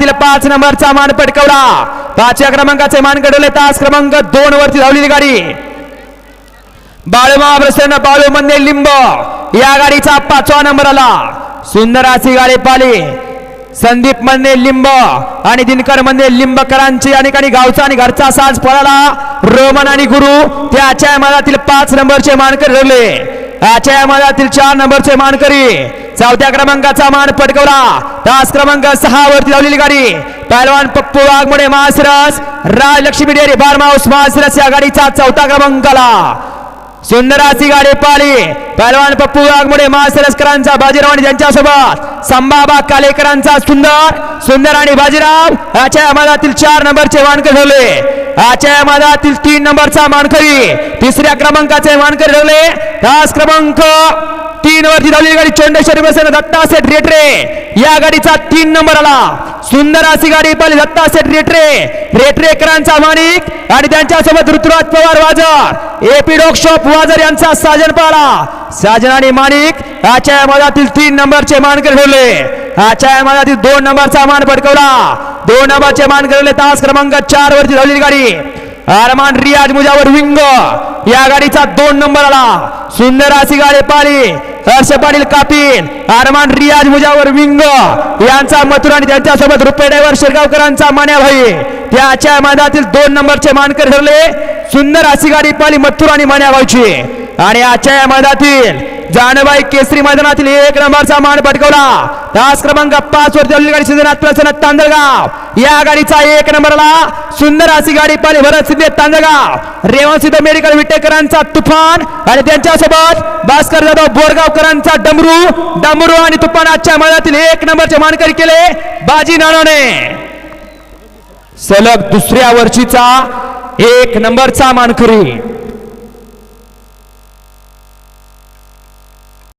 मधातील पाच नंबरचा मान पटकवला. पाचव्या क्रमांकाचे मान घडवले. तास क्रमांक दोन वरती धावलेली गाडी. बाळूमा प्रसन्न बाळू मंदे लिंब. या गाडीचा पाचवा नंबर आला. सुंदर अशी गाडी पाली संदीप मंदे लिंब आणि दिनकर मंदे लिंबकरांची आणि काही गावचा आणि घरचा साज पळाला. रोमन आणि गुरु त्याच्या मनातील पाच नंबरचे मानकरी ठरले. त्याच्या मनातील चार नंबरचे मानकरी चौथ्या क्रमांकाचा मान पटकवला. तास क्रमांक सहा वरती लावलेली गाडी. पहलवान Pappu Waghmode Masras Raj Lakshmi dairy farm house या गाडीचा चौथा क्रमांक आला. सुंदराची गाडी पाली पहलवान पप्पू वाघमोडे मासरसकरांचा बाजीराव आणि त्यांच्यासोबत. संभाबा कालेकरांचा सुंदर. सुंदर आणि बाजीराव याच्या मधातील चार नंबरचे मानकर ठरले. याच्या मधातील तीन नंबरचा मानकरी तिसऱ्या क्रमांकाचे मानकरी ठरले. तास क्रमांक तीन वरती धावलेली गाडी. चोंडेश्वरी बसेन दत्ता सेठ रेटरे या गाडीचा तीन नंबर आला. सुंदर अशी गाडी पाहिली दत्ता सेठ रेटरे रेटरेकरांचा माणिक आणि त्यांच्यासोबत Rituraj Pawar Wajar. AP dog shop Wajar यांचा साजन पाला. साजन आणि माणिक याच्या मधातील तीन नंबरचे मानकर ठेवले याच्या मधातील दोन नंबरचा मान पटकवला दोन नंबरचे मान ठेवले तास क्रमांक चार वरती धावलेली गाडी. अरमान रियाज मुजावर विंग. या गाडीचा दोन नंबर आला सुंदर अशी गाडी पाळी हर्ष पाटील कापील अरमान रियाज मुजावर विंग. यांचा मथुर आणि त्यांच्यासोबत रुपये ड्रायव्हर शिरगावकरांचा मान्या भाई त्याच्या मैदानातील दोन नंबरचे मानकर ठरले सुंदर अशी गाडी पाली मथुर आणि मान्या भाऊची आणि आजच्या या मैदानातील जानबाई केसरी मैदानातील एक नंबरचा मान पटकवला. तास क्रमांक पाच वर प्रसन्न तांदळगाव. या गाडीचा एक नंबरला सुंदर अशी गाडी पाहिली. भरत सिद्धे तांदळगाव. रेवन सिद्ध मेडिकल विटेकरांचा तुफान आणि त्यांच्यासोबत भास्कर जाधव बोरगावकरांचा डमरू. डमरू आणि तुफान आजच्या मैदानातील एक नंबरचे मानकरी केले बाजी नानवणे सलग दुसऱ्या वर्षीचा एक नंबरचा मानकरी.